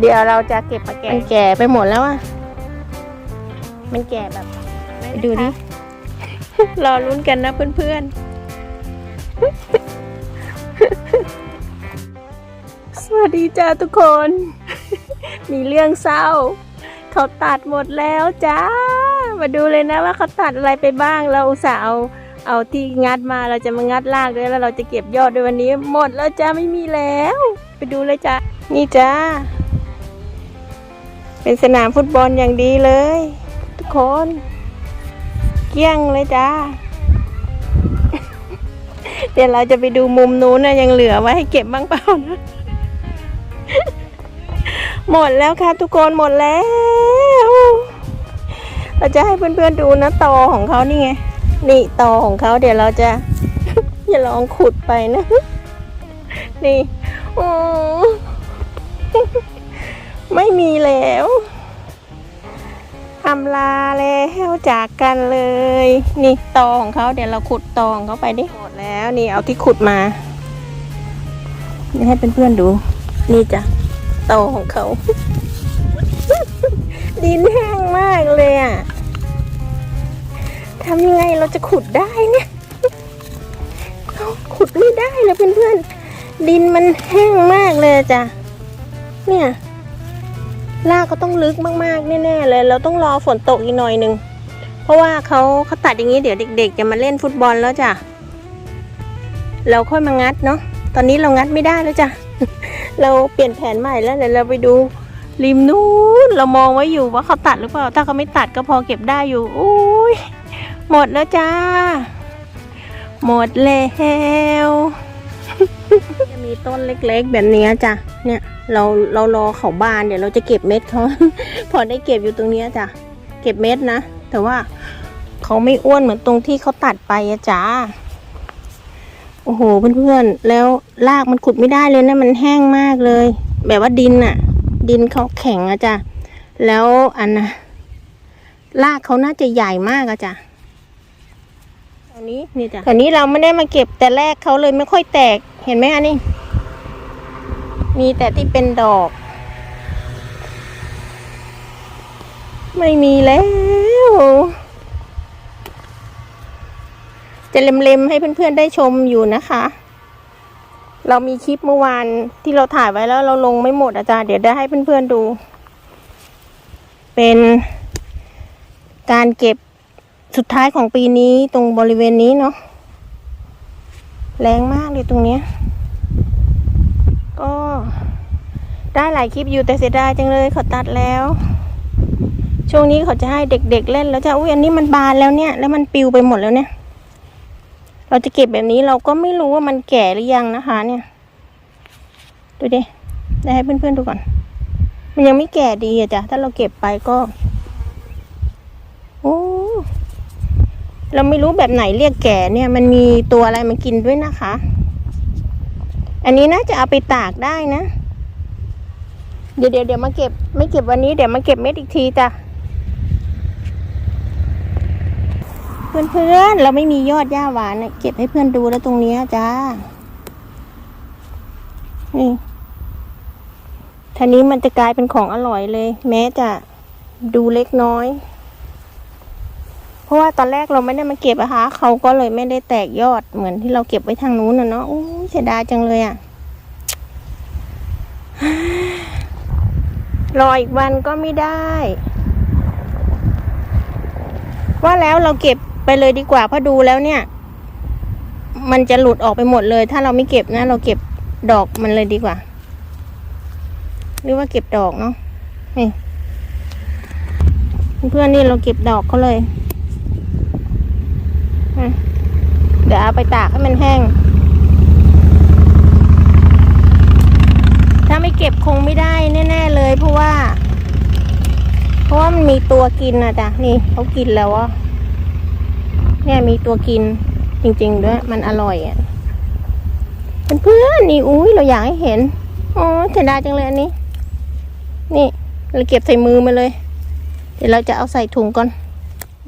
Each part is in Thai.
เดี๋ยวเราจะเก็บมาแกะมันแก่ไปหมดแล้วอะ มันแก่แบบ ไปดูดิ รอลุ้นกันนะเพื่อนๆ สวัสดีจ้าทุกคน มีเรื่องเศร้า เขาตัดหมดแล้วจ้า มาดูเลยนะว่าเขาตัดอะไรไปบ้าง เราอุตส่าห์เอาเอาที่งัดมาเราจะมางัดรากด้วยแล้วเราจะเก็บยอดด้วยวันนี้ หมดแล้วจ้าไม่มีแล้ว ไปดูเลยจ้านี่จ้า เป็นสนามฟุตบอลอย่างดีเลย ทุกคน เกลี้ยงเลยจ้า เดี๋ยวเราจะไปดูมุมนู้นนะยังเหลือไว้ให้เก็บบ้างเปล่านะหมดแล้วค่ะทุกคนหมดแล้ว เราจะให้เพื่อนๆดูนะตอของเขานี่ไง นี่ตอของเขาเดี๋ยวเราจะอย่าลองขุดไปนะ นี่โอ้ ไม่มีแล้วอำลาแล้วจากกันเลย นี่ตอของเขาเดี๋ยวเราขุดตองเขาไปดิหมดแล้วนี่เอาที่ขุดมานี่ให้เพื่อนๆดู นี่จ้ะตอของเขา ดินแห้งมากเลยอะทำยังไงเราจะขุดได้เนี่ยเราขุดไม่ได้เลยเพื่อนๆดินมันแห้งมากเลยจ้ะเนี่ย รากก็ต้องลึกมากๆแน่ๆเลยเราต้องรอฝนตกอีกหน่อยหนึ่งเพราะว่าเขาเขาตัดอย่างนี้เดี๋ยวเด็ก ๆ จะมาเล่นฟุตบอลแล้วจ้ะเราค่อยมางัดเนาะตอนนี้เรางัดไม่ได้แล้วจ้ะเราเปลี่ยนแผนใหม่แล้วเดี๋ยวเราไปดูริมนู้นเรามองไว้อยู่ว่าเขาตัดหรือเปล่า ถ้าเขาไม่ตัดก็พอเก็บได้อยู่อุ้ยหมดแล้วจ้า หมดแล้ว ต้นเล็กๆ แบบนี้จ้ะ เนี่ยเราเรารอเขาบานเดี๋ยวเราจะเก็บเม็ดเขาพอได้เก็บอยู่ตรงนี้จ้ะ เก็บเม็ดนะ แต่ว่าเขาไม่อ้วนเหมือนตรงที่เขาตัดไปอะจ้าโอ้โหเพื่อนๆแล้วรากมันขุดไม่ได้เลยนะมันแห้งมากเลย แบบว่าดินอะดินเขาแข็งอะจ้ะแล้วอันนะรากเขาน่าจะใหญ่มากอะจ้ะอันนี้นี่จ้ะอันนี้เราไม่ได้มาเก็บแต่แรกเขาเลยไม่ค่อยแตกเห็นไหมอันนี้ มีแต่ที่เป็นดอก ไม่มีแล้ว จะเล็มๆให้เพื่อนๆได้ชมอยู่นะคะ เรามีคลิปเมื่อวานที่เราถ่ายไว้แล้วเราลงไม่หมดอาจารย์เดี๋ยวได้ให้เพื่อนๆดู เป็นการเก็บสุดท้ายของปีนี้ตรงบริเวณนี้เนาะแรงมากเลยตรงเนี้ย ก็ได้หลายคลิปอยู่แต่เสียดายจังเลยเขาตัดแล้ว ช่วงนี้เขาจะให้เด็กๆเล่นแล้วจะอุ้ยอันนี้มันบานแล้วเนี่ย แล้วมันปิวไปหมดแล้วเนี่ย เราจะเก็บแบบนี้เราก็ไม่รู้ว่ามันแก่หรือยังนะคะ เนี่ย ดูดิได้ให้เพื่อนๆดูก่อน มันยังไม่แก่ดีอะจ้ะถ้าเราเก็บไปก็โอ้เราไม่รู้แบบไหนเรียกแก่เนี่ย มันมีตัวอะไรมากินด้วยนะคะ อันนี้น่าจะเอาไปตากได้นะ เดี๋ยวเดี๋ยวเดี๋ยวมาเก็บ ไม่เก็บวันนี้เดี๋ยวมาเก็บเม็ดอีกทีจ้ะเพื่อนเพื่อนเราไม่มียอดหญ้าหวานเก็บให้เพื่อนดูแล้วตรงนี้จ้านี่ทีนี้มันจะกลายเป็นของอร่อยเลย แม้จะดูเล็กน้อย เพราะว่าตอนแรกเราไม่ได้มาเก็บอะคะเขาก็เลยไม่ได้แตกยอดเหมือนที่เราเก็บไว้ทางนู้นนะเนาะโอ้เสียดายจังเลยอะรออีกวันก็ไม่ได้ ว่าแล้วเราเก็บไปเลยดีกว่าเพราะดูแล้วเนี่ย มันจะหลุดออกไปหมดเลย ถ้าเราไม่เก็บนะ เราเก็บดอกมันเลยดีกว่า หรือว่าเก็บดอกเนาะนี่เพื่อนนี่เราเก็บดอกเขาเลยอะ เดี๋ยวเอาไปตากให้มันแห้ง ถ้าไม่เก็บคงไม่ได้แน่ ๆเลย เพราะว่า เพราะว่ามันมีตัวกินนะจ๊ะนี่เขากินแล้วอะเนี่ยมีตัวกินจริง ๆ ด้วย มันอร่อยอะเพื่อนๆนี่อุ้ยเราอยากให้เห็นอ๋อเสียดายจังเลยอันนี้ นี่เราเก็บใส่มือมาเลย เดี๋ยวเราจะเอาใส่ถุงก่อน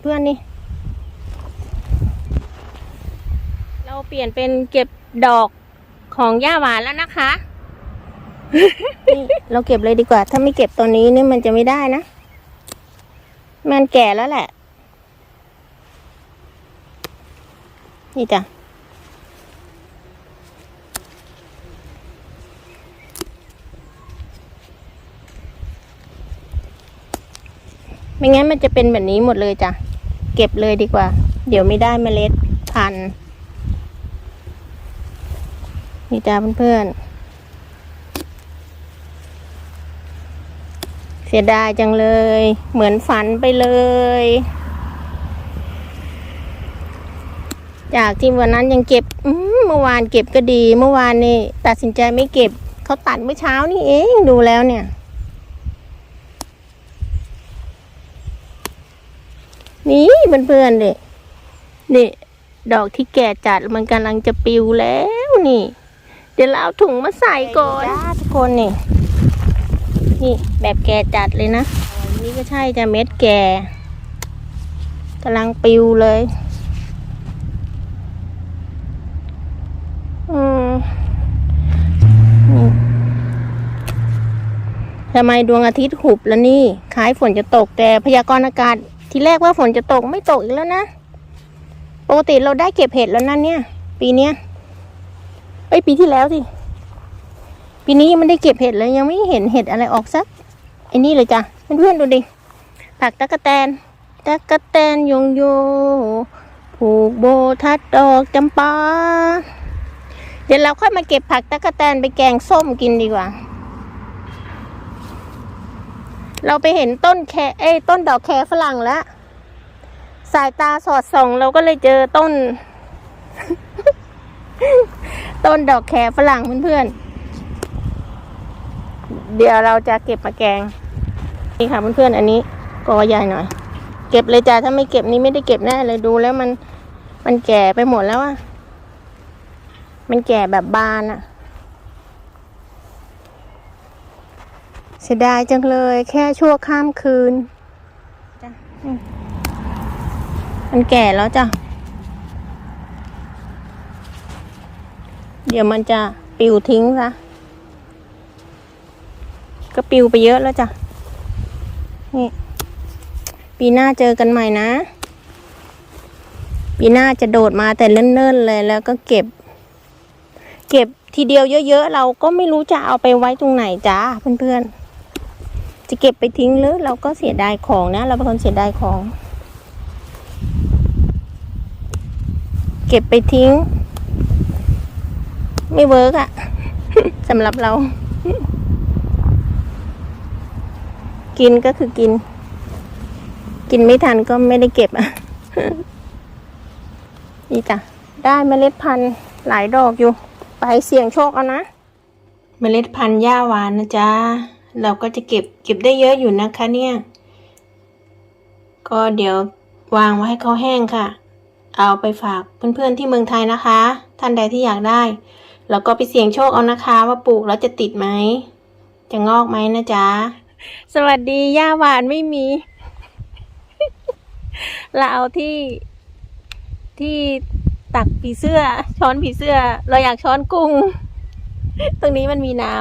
เพื่อนนี่ เปลี่ยนเป็นเก็บดอกของหญ้าหวานแล้วนะคะ เราเก็บเลยดีกว่า ถ้าไม่เก็บตอนนี้นี่มันจะไม่ได้นะ มันแก่แล้วแหละ นี่จ้ะไม่งั้นมันจะเป็นแบบนี้หมดเลยจ้ะ เก็บเลยดีกว่า เดี๋ยวไม่ได้เมล็ดพันธุ์ นี่จ้าเพื่อนๆ เสียดายจังเลย เหมือนฝันไปเลย จากที่วันนั้นยังเก็บอืมเมื่อวานเก็บก็ดี เมื่อวานนี่ตัดสินใจไม่เก็บ เขาตัดเมื่อเช้านี่เองดูแล้วเนี่ย นี่เพื่อนๆเด็นี่ ดอกที่แก่จัดมันกำลังจะปิวแล้วนี่ เดี๋ยวเราเอาถุงมาใส่ก่อนจ้าทุกคนนี่ นี่แบบแก่จัดเลยนะนนี้ก็ใช่จะเม็ดแก่กำลังปิวเลย อืมนี่ทำไมดวงอาทิตย์หุบแล้วนี่ คล้ายฝนจะตกแต่พยากรณ์อากาศ ที่แรกว่าฝนจะตกไม่ตกอีกแล้วนะ ปกติเราได้เก็บเห็ดแล้วนั่นเนี่ย ปีเนี้ย เอ้ยปีที่แล้วสิ ปีนี้ยังไม่ได้เก็บเห็ดเลยยังไม่เห็นเห็ดอะไรออกสักไอ้นี่เลยจ้ะเพื่อนๆดูดิ ผักตะกะแตนตะกะแตนยงโย ผูกโบทัดดอกจำปา เดี๋ยวเราค่อยมาเก็บผักตะกะแตนไปแกงส้มกินดีกว่า เราไปเห็นต้นแคเอ้ต้นดอกแคฝรั่งแล้ว สายตาสอดส่องเราก็เลยเจอต้น ต้นดอกแครฝรั่งเพื่อนๆ เดี๋ยวเราจะเก็บมาแกง นี่ค่ะเพื่อนๆ อันนี้กอใหญ่หน่อย เก็บเลยจ้าถ้าไม่เก็บนี่ไม่ได้เก็บแน่เลยดูแล้วมันมันแก่ไปหมดแล้วอะมันแก่แบบบานอะเสียดายจังเลยแค่ชั่วข้ามคืนจ้ะอืมมันแก่แล้วจ้ะ เดี๋ยวมันจะปิวทิ้งซะก็ปิวไปเยอะแล้วจ้ะ นี่ ปีหน้าเจอกันใหม่นะ ปีหน้าจะโดดมาแต่เนิ่นๆเลยแล้วก็เก็บ เก็บทีเดียวเยอะๆเราก็ไม่รู้จะเอาไปไว้ตรงไหนจ้าเพื่อนๆ จะเก็บไปทิ้งหรือเราก็เสียดายของนะ เราเป็นคนเสียดายของ เก็บไปทิ้ง ไม่เวิร์กอะสำหรับเรา กินก็คือกิน กินไม่ทันก็ไม่ได้เก็บอะนี่จ้ะ ได้เมล็ดพันธุ์หลายดอกอยู่ ไปเสี่ยงโชคเอานะ เมล็ดพันธุ์หญ้าหวานนะจ๊ะ เราก็จะเก็บเก็บได้เยอะอยู่นะคะ เนี่ย ก็เดี๋ยววางไว้ให้เขาแห้งค่ะ เอาไปฝากเพื่อนๆที่เมืองไทยนะคะ ท่านใดที่อยากได้ แล้วก็ไปเสี่ยงโชคเอานะคะว่าปลูกแล้วจะติดไหม จะงอกไหมนะจ๊ะ สวัสดีย่าหวานไม่มี เราเอาที่ที่ตักผีเสื้อ ช้อนผีเสื้อ เราอยากช้อนกุ้ง ตรงนี้มันมีน้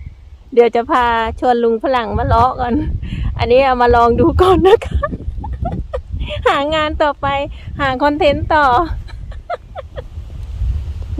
ำเดี๋ยวจะพาชวนลุงฝรั่งมาเลาะก่อน อันนี้เอามาลองดูก่อนนะคะ หางานต่อไป หาคอนเทนต์ต่อ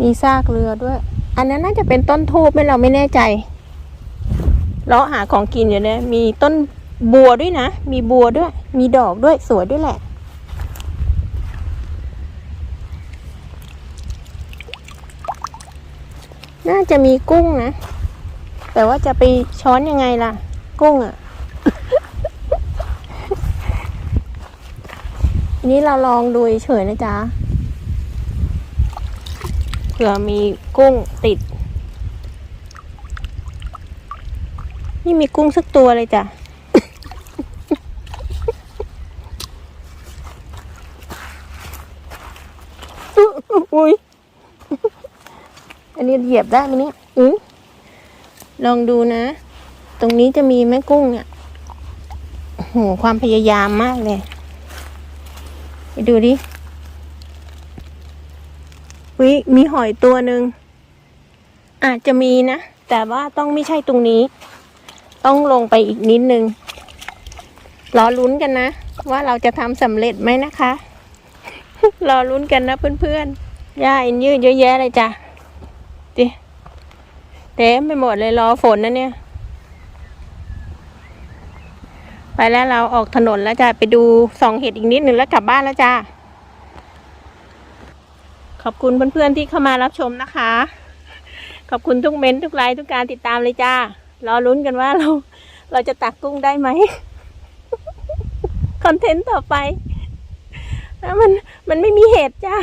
มีซากเรือด้วย อันนั้นน่าจะเป็นต้นทูบไม่เราไม่แน่ใจเลาะหาของกินอยู่เนี่ยมีต้นบัวด้วยนะ มีบัวด้วย มีดอกด้วยสวยด้วยแหละ น่าจะมีกุ้งนะ แต่ว่าจะไปช้อนยังไงล่ะ กุ้งอะ่ะนี้เราลองดูเฉยนะจ๊ะ ผื่อมีกุ้งติด นี่มีกุ้งสักตัวเลยจ้ะ อุ้ย อันนี้เหยียบได้ไหมเนี่ยอือลองดูนะ ตรงนี้จะมีแม่กุ้งเนี่ยโอ้โหความพยายามมากเลย ไปดูดิ วิมีหอยตัวหนึ่งอาจจะมีนะ แต่ว่าต้องไม่ใช่ตรงนี้ ต้องลงไปอีกนิดนึงรอลุ้นกันนะ ว่าเราจะทำสำเร็จไหมนะคะ รอลุ้นกันนะเพื่อนๆหญ้าอินยืดเยอะแยะเลยจ้ะดิเต็มไปหมดเลยรอฝนนะเนี่ย ไปแล้วเราออกถนนแล้วจ้ะไปดูสองเห็ดอีกนิดหนึ่งแล้วกลับบ้านแล้วจ้า ขอบคุณเพื่อนๆที่เข้ามารับชมนะคะ ขอบคุณทุกเม้นต์ทุกไลค์ทุกการติดตามเลยจ้ารอลุ้นกันว่าเรา เราจะตักกุ้งได้ไหมคอนเทนต์ต่อไปแล้วมันมันไม่มีเหตุจ้า